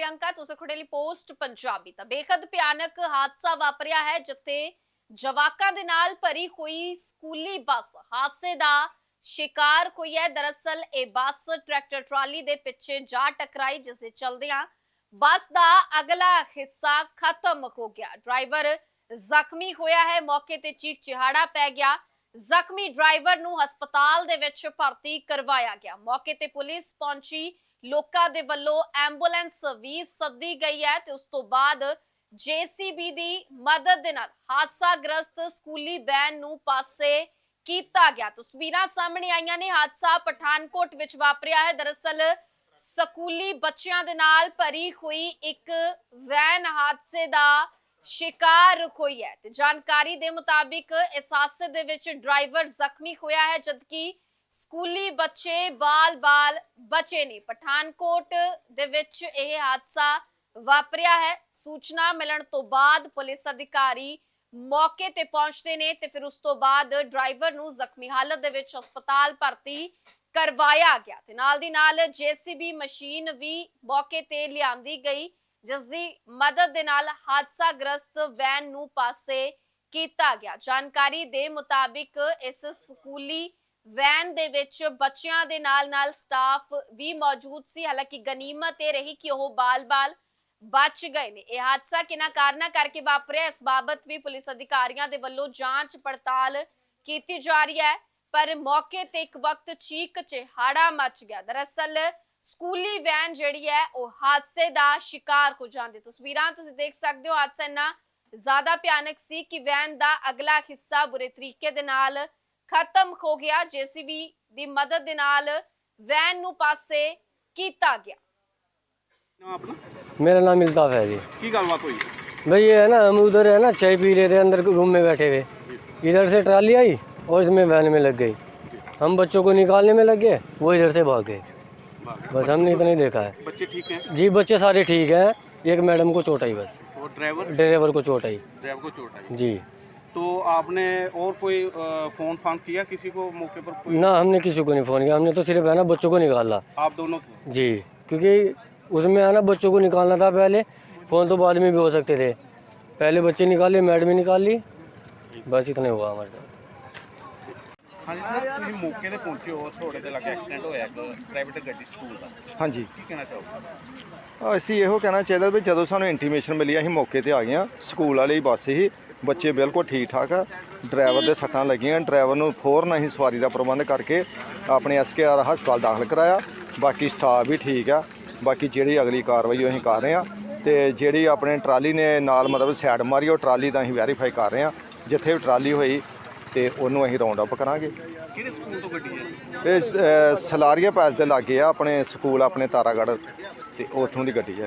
ਪ੍ਰਿਯੰਕਾ ਤੁਸੀਂ ਖੁੜੇ ਲਈ ਪੋਸਟ ਪੰਜਾਬੀ ਤਾਂ ਬੇਖਦ ਭਿਆਨਕ ਹਾਦਸਾ ਵਾਪਰਿਆ ਹੈ ਜਿੱਥੇ ਜਵਾਕਾਂ ਦੇ ਨਾਲ ਭਰੀ ਹੋਈ ਸਕੂਲੀ ਬੱਸ ਹਾਦਸੇ ਦਾ ਸ਼ਿਕਾਰ ਹੋਈ ਹੈ ਦਰਅਸਲ ਇਹ ਬੱਸ ਟਰੈਕਟਰ ਟਰਾਲੀ ਦੇ ਪਿੱਛੇ ਜਾ ਟਕਰਾਈ ਜਿਸ ਦੇ ਚਲਦਿਆਂ ਬੱਸ ਦਾ ਅਗਲਾ ਹਿੱਸਾ ਖਤਮ ਹੋ ਗਿਆ ਡਰਾਈਵਰ ਜ਼ਖਮੀ ਹੋਇਆ ਹੈ ਮੌਕੇ ਤੇ ਚੀਕ ਚਿਹਾੜਾ ਪੈ ਗਿਆ ਜ਼ਖਮੀ ਡਰਾਈਵਰ ਨੂੰ ਹਸਪਤਾਲ ਦੇ ਵਿੱਚ ਭਰਤੀ ਕਰਵਾਇਆ ਗਿਆ ਮੌਕੇ ਤੇ ਪੁਲਿਸ ਪਹੁੰਚੀ ਲੋਕਾਂ ਦੇ ਵੱਲੋਂ ਐਂਬੂਲੈਂਸ ਵੀ ਸੱਦੀ ਗਈ ਹੈ ਤੇ ਉਸ ਤੋਂ ਬਾਅਦ ਜੀਸੀਬੀ ਦੀ ਮਦਦ ਦੇ ਨਾਲ ਹਾਦਸਾਗ੍ਰਸਤ ਸਕੂਲੀ ਵੈਨ ਨੂੰ ਪਾਸੇ ਕੀਤਾ ਗਿਆ। ਤਸਵੀਰਾਂ ਸਾਹਮਣੇ ਆਈਆਂ ਨੇ। ਹਾਦਸਾ ਪਠਾਨਕੋਟ ਵਿੱਚ ਵਾਪਰਿਆ ਹੈ। ਦਰਅਸਲ ਸਕੂਲੀ ਬੱਚਿਆਂ ਦੇ ਨਾਲ ਭਰੀ ਹੋਈ ਇੱਕ ਵੈਨ ਹਾਦਸੇ ਦਾ ਸ਼ਿਕਾਰ ਹੋਈ ਹੈ ਤੇ ਜਾਣਕਾਰੀ ਦੇ ਮੁਤਾਬਿਕ ਇਸ ਹਾਦਸੇ ਦੇ ਵਿੱਚ ਡਰਾਈਵਰ ਜ਼ਖਮੀ ਹੋਇਆ ਹੈ, ਜਦਕਿ ਸਕੂਲੀ ਬੱਚੇ ਬਾਲ-ਬਾਲ ਬਚੇ ਨੇ ਪਠਾਨਕੋਟ ਦੇ ਵਿੱਚ ਇਹ ਹਾਦਸਾ ਵਾਪਰਿਆ ਹੈ। ਸੂਚਨਾ ਮਿਲਣ ਤੋਂ ਬਾਅਦ ਪੁਲਿਸ ਅਧਿਕਾਰੀ ਮੌਕੇ ਤੇ ਪਹੁੰਚਦੇ ਨੇ ਤੇ ਫਿਰ ਉਸ ਤੋਂ ਬਾਅਦ ਡਰਾਈਵਰ ਨੂੰ ਜ਼ਖਮੀ ਹਾਲਤ ਦੇ ਵਿੱਚ ਹਸਪਤਾਲ ਭਰਤੀ ਕਰਵਾਇਆ ਗਿਆ। ਤੇ ਨਾਲ ਦੀ ਨਾਲ ਜੀਸੀਬੀ ਮਸ਼ੀਨ ਵੀ ਮੌਕੇ ਤੇ ਲਿਆਂਦੀ ਗਈ, ਜਿਸ ਦੀ ਮਦਦ ਦੇ ਨਾਲ ਹਾਦਸਾ ਗ੍ਰਸਤ ਵੈਨ ਨੂੰ ਪਾਸੇ ਕੀਤਾ ਗਿਆ। ਜਾਣਕਾਰੀ ਦੇ ਮੁਤਾਬਿਕ ਇਸ ਸਕੂਲੀ ਵੈਨ ਦੇ ਵਿੱਚ ਬੱਚਿਆਂ ਦੇ ਨਾਲ-ਨਾਲ ਸਟਾਫ ਵੀ ਮੌਜੂਦ ਸੀ। ਹਾਲਾਂਕਿ ਗਨੀਮਤ ਇਹ ਰਹੀ ਕਿ ਉਹ ਬਾਲ-ਬਾਲ ਬਚ ਗਏ ਨੇ। ਇਹ ਹਾਦਸਾ ਕਿਨਾਂ ਕਾਰਨਾਂ ਕਰਕੇ ਵਾਪਰਿਆ, ਇਸ ਬਾਬਤ ਵੀ ਪੁਲਿਸ ਅਧਿਕਾਰੀਆਂ ਦੇ ਵੱਲੋਂ ਜਾਂਚ ਪੜਤਾਲ ਕੀਤੀ ਜਾ ਰਹੀ ਹੈ। ਪਰ ਮੌਕੇ ਤੇ ਇੱਕ ਵਕਤ ਚੀਕ ਚਿਹਾੜਾ ਮਚ ਗਿਆ। ਦਰਅਸਲ ਸਕੂਲੀ ਵੈਨ ਜਿਹੜੀ ਹੈ, ਉਹ ਹਾਦਸੇ ਦਾ ਸ਼ਿਕਾਰ ਹੋ ਜਾਂਦੀ ਤਸਵੀਰਾਂ ਤੁਸੀਂ ਦੇਖ ਸਕਦੇ ਹੋ, ਹਾਦਸਾ ਇੰਨਾ ਜ਼ਿਆਦਾ ਭਿਆਨਕ ਸੀ ਕਿ ਵੈਨ ਦਾ ਅਗਲਾ ਹਿੱਸਾ ਬੁਰੇ ਤਰੀਕੇ ਦੇ ਨਾਲ ਖਤਮ ਹੋ ਗਿਆ ਜੀਸੀਬੀ ਦੀ ਮਦਦ ਦੇ ਨਾਲ ਵੈਨ ਨੂੰ ਪਾਸੇ ਕੀਤਾ ਗਿਆ ਨਾਮ ਆਪਣਾ मेरा नाम इल्ताफ है जी ਕੀ ਗੱਲਬਾਤ ਹੋਈ भाई ये है ना हम उधर है ना चाय पी रहे थे अंदर रूम में बैठे हुए इधर से ट्राली आई और इसमें वैन में लग गई हम बच्चों को निकालने में लग गए वो इधर से भाग गए बस हमने इतना ही देखा है ਬੱਚੇ ਠੀਕ ਹੈ जी बच्चे सारे ठीक हैं एक मैडम को चोट आई बस और ड्राइवर ड्राइवर को चोट आई ड्राइवर को चोट आई जी तो आपने और कोई अ, फोन फान किया किसी को मौके पर कोई ना हमने किसी को नहीं फ़ोन किया हमने तो सिर्फ है ना बच्चों को निकाला आप दोनों थे जी क्योंकि उसमें है ना बच्चों को निकालना था पहले फ़ोन तो बाद में भी हो सकते थे पहले बच्चे निकाले मैडम ही निकाल ली बस इतना हुआ हमारे साथ ਹਾਂਜੀ ਸਰ ਤੁਸੀਂ ਮੌਕੇ ਤੇ ਪਹੁੰਚੇ ਹੋ ਛੋੜੇ ਦੇ ਲੱਗੇ ਐਕਸੀਡੈਂਟ ਹੋਇਆ ਇੱਕ ਪ੍ਰਾਈਵੇਟ ਗੱਡੀ ਸਕੂਲ ਦਾ ਹਾਂਜੀ ਕੀ ਕਹਿਣਾ ਚਾਹੋਗੇ ਅਸੀਂ ਇਹੋ ਕਹਿਣਾ ਚਾਹੀਦਾ ਵੀ ਜਦੋਂ ਸਾਨੂੰ ਇੰਟੀਮੇਸ਼ਨ ਮਿਲੀ ਅਸੀਂ ਮੌਕੇ ਤੇ ਆ ਗਏ ਹਾਂ। ਸਕੂਲ ਵਾਲੀ ਬੱਸ ਹੀ ਬੱਚੇ ਬਿਲਕੁਲ ਠੀਕ ਠਾਕ ਆ। ਡਰਾਈਵਰ ਦੇ ਸੱਟਾਂ ਲੱਗੀਆਂ ਡਰਾਈਵਰ ਨੂੰ ਫੌਰਨ ਅਸੀਂ ਸਵਾਰੀ ਦਾ ਪ੍ਰਬੰਧ ਕਰਕੇ ਆਪਣੇ ਐਸਕੇਆਰ ਹਸਪਤਾਲ ਦਾਖਲ ਕਰਾਇਆ। ਬਾਕੀ ਸਟਾਫ ਵੀ ਠੀਕ ਆ। ਬਾਕੀ ਜਿਹੜੀ ਅਗਲੀ ਕਾਰਵਾਈ ਉਹ ਅਸੀਂ ਕਰ ਰਹੇ ਆ ਤੇ ਜਿਹੜੀ ਆਪਣੇ ਟਰਾਲੀ ਨੇ ਨਾਲ ਮਤਲਬ ਸਾਈਡ ਮਾਰੀ ਉਹ ਟਰਾਲੀ ਦਾ ਅਸੀਂ ਵੈਰੀਫਾਈ ਕਰ ਰਹੇ ਆ ਜਿੱਥੇ ਵੀ ਟਰਾਲੀ ਹੋਈ ਤੇ ਉਹਨੂੰ ਅਸੀਂ ਰਾਉਂਡ ਅਪ ਕਰਾਂਗੇ। ਕਿਹੜੇ ਸਕੂਲ ਤੋਂ ਗੱਡੀ ਹੈ ਇਹ ਸਲਾਰੀਆ ਪੈਸ ਦੇ ਲਾਗੇ ਆ ਆਪਣੇ ਸਕੂਲ ਆਪਣੇ ਤਾਰਾਗੜ੍ਹ। ਤੇ ਉੱਥੋਂ ਦੀ ਗੱਡੀ ਹੈ।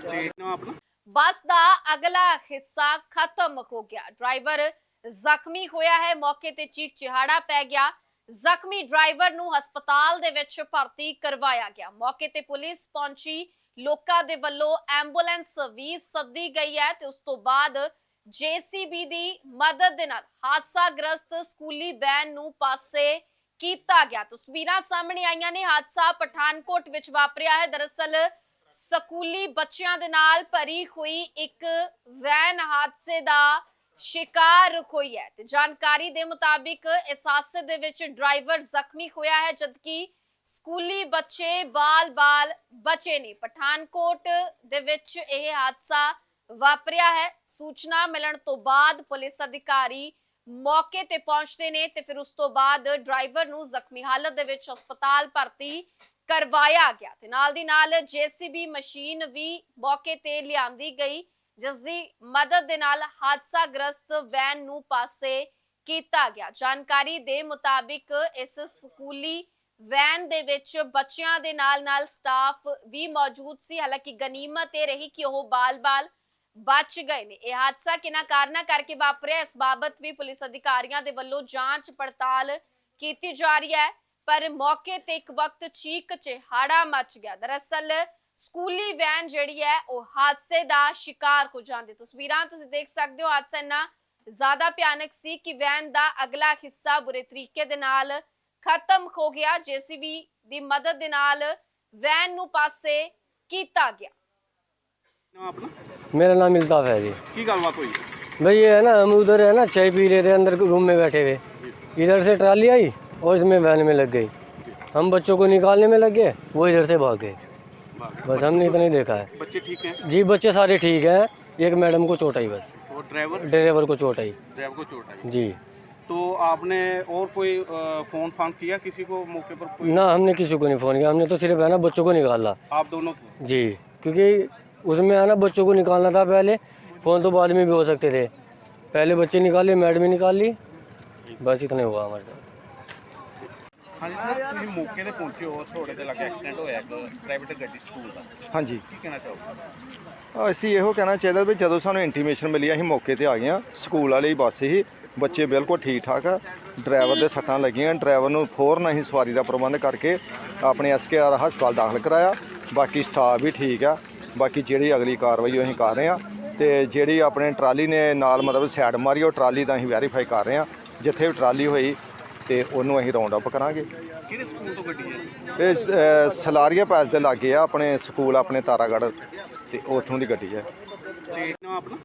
ਤੇ ਨਾਮ ਆਪਣਾ? ਬੱਸ ਦਾ ਅਗਲਾ ਹਿੱਸਾ ਖਤਮ ਹੋ ਗਿਆ। ਡਰਾਈਵਰ ਜ਼ਖਮੀ ਹੋਇਆ ਹੈ। ਮੌਕੇ ਤੇ ਚੀਕ ਚਿਹਾੜਾ ਪੈ ਗਿਆ। ਜ਼ਖਮੀ ਡਰਾਈਵਰ ਨੂੰ ਹਸਪਤਾਲ ਦੇ ਵਿੱਚ ਭਰਤੀ ਕਰਵਾਇਆ ਗਿਆ। ਮੌਕੇ ਤੇ ਪੁਲਿਸ ਪਹੁੰਚੀ। ਲੋਕਾਂ ਦੇ ਵੱਲੋਂ ਐਂਬੂਲੈਂਸ ਵੀ ਸੱਦੀ ਗਈ ਹੈ ਤੇ ਉਸ ਤੋਂ ਬਾਅਦ ਜੀਸੀਬੀ ਦੀ ਮਦਦ ਦੇ ਨਾਲ ਹਾਦਸਾਗ੍ਰਸਤ ਸਕੂਲੀ ਵੈਨ ਨੂੰ ਪਾਸੇ ਕੀਤਾ ਗਿਆ। ਤਸਵੀਰਾਂ ਸਾਹਮਣੇ ਆਈਆਂ ਨੇ। ਹਾਦਸਾ ਪਠਾਨਕੋਟ ਵਿੱਚ ਵਾਪਰਿਆ ਹੈ। ਦਰਅਸਲ ਸਕੂਲੀ ਬੱਚਿਆਂ ਦੇ ਨਾਲ ਭਰੀ ਹੋਈ ਇੱਕ ਵੈਨ ਹਾਦਸੇ ਦਾ ਸ਼ਿਕਾਰ ਹੋਈ ਹੈ ਤੇ ਜਾਣਕਾਰੀ ਦੇ ਮੁਤਾਬਿਕ ਇਸ ਹਾਦਸੇ ਦੇ ਵਿੱਚ ਡਰਾਈਵਰ ਜ਼ਖਮੀ ਹੋਇਆ ਹੈ, ਜਦਕਿ ਸਕੂਲੀ ਬੱਚੇ ਬਾਲ-ਬਾਲ ਬਚੇ ਨੇ। ਪਠਾਨਕੋਟ ਦੇ ਵਿੱਚ ਇਹ ਹਾਦਸਾ ਵਾਪਰਿਆ ਹੈ। ਸੂਚਨਾ ਮਿਲਣ ਤੋਂ ਬਾਅਦ ਪੁਲਿਸ ਅਧਿਕਾਰੀ ਮੌਕੇ ਤੇ ਪਹੁੰਚਦੇ ਨੇ ਤੇ ਫਿਰ ਉਸ ਤੋਂ ਬਾਅਦ ਡਰਾਈਵਰ ਨੂੰ ਜ਼ਖਮੀ ਹਾਲਤ ਦੇ ਵਿੱਚ ਹਸਪਤਾਲ ਭਰਤੀ ਕਰਵਾਇਆ ਗਿਆ। ਤੇ ਨਾਲ ਦੀ ਨਾਲ ਜੀਸੀਬੀ ਮਸ਼ੀਨ ਵੀ ਮੌਕੇ ਤੇ ਲਿਆਂਦੀ ਗਈ, ਜਿਸ ਦੀ ਮਦਦ ਦੇ ਨਾਲ ਹਾਦਸਾਗ੍ਰਸਤ ਵੈਨ ਨੂੰ ਪਾਸੇ ਕੀਤਾ ਗਿਆ। ਜਾਣਕਾਰੀ ਦੇ ਮੁਤਾਬਿਕ ਇਸ ਸਕੂਲੀ ਵੈਨ ਦੇ ਵਿੱਚ ਬੱਚਿਆਂ ਦੇ ਨਾਲ-ਨਾਲ ਸਟਾਫ ਵੀ ਮੌਜੂਦ ਸੀ। ਹਾਲਾਂਕਿ ਗਨੀਮਤ ਇਹ ਰਹੀ ਕਿ ਉਹ ਬਾਲ-ਬਾਲ ਬਚ ਗਏ ਨੇ। ਇਹ ਹਾਦਸਾ ਕਿਨਾਂ ਕਾਰਨਾਂ ਕਰਕੇ ਵਾਪਰਿਆ? ਇਸ ਬਾਬਤ ਵੀ ਪੁਲਿਸ ਅਧਿਕਾਰੀਆਂ ਦੇ ਵੱਲੋਂ ਜਾਂਚ ਪੜਤਾਲ ਕੀਤੀ ਜਾ ਰਹੀ ਹੈ। ਪਰ ਮੌਕੇ ਤੇ ਇੱਕ ਵਕਤ ਚੀਕ ਚਿਹਾੜਾ ਮਚ ਗਿਆ। ਦਰਅਸਲ ਸਕੂਲੀ ਵੈਨ ਜਿਹੜੀ ਹੈ, ਉਹ ਹਾਦਸੇ ਦਾ ਸ਼ਿਕਾਰ ਹੋ ਜਾਂਦੀ। ਤਸਵੀਰਾਂ ਤੁਸੀਂ ਦੇਖ ਸਕਦੇ ਹੋ, ਹਾਦਸਾ ਇੰਨਾ ਜ਼ਿਆਦਾ ਭਿਆਨਕ ਸੀ ਕਿ ਵੈਨ ਦਾ ਅਗਲਾ ਹਿੱਸਾ ਬੁਰੇ ਤਰੀਕੇ ਦੇ ਨਾਲ ਖਤਮ ਹੋ ਗਿਆ। ਜੀਸੀਬੀ ਦੀ ਮਦਦ ਦੇ ਨਾਲ ਵੈਨ ਨੂੰ ਪਾਸੇ ਕੀਤਾ ਗਿਆ। ਨਾ ਆਪਣਾ? मेरा नाम इल्ताफ है जी। की भाई ये है ना हम उधर है ना चाय पी रहे थे अंदर रूम में बैठे हुए इधर से ट्राली आई और इसमें वैन में लग गई। हम बच्चों को निकालने में लग गए वो इधर से भाग गए। बस हमने इतना ही देखा है। बच्चे ठीक हैं? जी बच्चे सारे ठीक हैं। एक मैडम को चोट आई बस। ड्राइवर? ड्राइवर को चोट आई। ड्राइवर को चोट आई। जी। तो आपने और कोई फ़ोन फान किया किसी को मौके पर? कोई? ना हमने किसी को नहीं फ़ोन किया। हमने तो सिर्फ़ है ना बच्चों को निकाला। आप दोनों जी क्योंकि उसमें है ना बच्चों को निकालना था पहले फ़ोन तो बाद में भी हो सकते थे पहले बच्चे निकाले मैडम ही निकाल ली बस इतना ही हुआ हमारे साथ ਹਾਂਜੀ ਸਰ ਤੁਸੀਂ ਮੌਕੇ ਤੇ ਪਹੁੰਚੇ ਹੋ ਤੁਹਾਡੇ ਤੇ ਲੱਗੇ ਐਕਸੀਡੈਂਟ ਹੋਇਆ ਇੱਕ ਪ੍ਰਾਈਵੇਟ ਗੱਡੀ ਸਕੂਲ ਦਾ ਹਾਂਜੀ ਕੀ ਕਹਿਣਾ ਚਾਹੋਗੇ ਅਸੀਂ ਇਹੋ ਕਹਿਣਾ ਚਾਹੀਦਾ ਵੀ ਜਦੋਂ ਸਾਨੂੰ ਇੰਟੀਮੇਸ਼ਨ ਮਿਲੀ ਅਸੀਂ ਮੌਕੇ ਤੇ ਆ ਗਏ ਹਾਂ ਸਕੂਲ ਵਾਲੀ ਬੱਸ ਸੀ ਬੱਚੇ ਬਿਲਕੁਲ ਠੀਕ ਠਾਕ ਆ ਡਰਾਈਵਰ ਦੇ ਸੱਟਾਂ ਲੱਗੀਆਂ ਡਰਾਈਵਰ ਨੂੰ ਫੌਰਨ ਅਸੀਂ ਸਵਾਰੀ ਦਾ ਪ੍ਰਬੰਧ ਕਰਕੇ ਆਪਣੇ ਐਸਕੇਆਰ ਹਸਪਤਾਲ ਦਾਖਲ ਕਰਾਇਆ ਬਾਕੀ ਸਟਾਫ ਵੀ ਠੀਕ ਆ ਬਾਕੀ ਜਿਹੜੀ ਅਗਲੀ ਕਾਰਵਾਈ ਉਹ ਅਸੀਂ ਕਰ ਰਹੇ ਆ ਤੇ ਜਿਹੜੀ ਆਪਣੇ ਟਰਾਲੀ ਨੇ ਨਾਲ ਮਤਲਬ ਸਾਈਡ ਮਾਰੀ ਉਹ ਟਰਾਲੀ ਦਾ ਅਸੀਂ ਵੈਰੀਫਾਈ ਕਰ ਰਹੇ ਆ ਜਿੱਥੇ ਵੀ ਟਰਾਲੀ ਹੋਈ ਤੇ ਉਹਨੂੰ ਅਸੀਂ ਰਾਉਂਡ ਅਪ ਕਰਾਂਗੇ। ਕਿਹੜੇ ਸਕੂਲ ਤੋਂ ਗੱਡੀ ਹੈ ਇਹ ਅਹ ਸਲਾਰੀਆ ਪੈਲਸ ਦੇ ਲਾਗੇ ਆ ਆਪਣੇ ਸਕੂਲ ਆਪਣੇ ਤਾਰਾਗੜ੍ਹ ਤੇ ਉੱਥੋਂ ਦੀ ਗੱਡੀ ਹੈ। ਤੇ ਨਾ ਆਪਣਾ?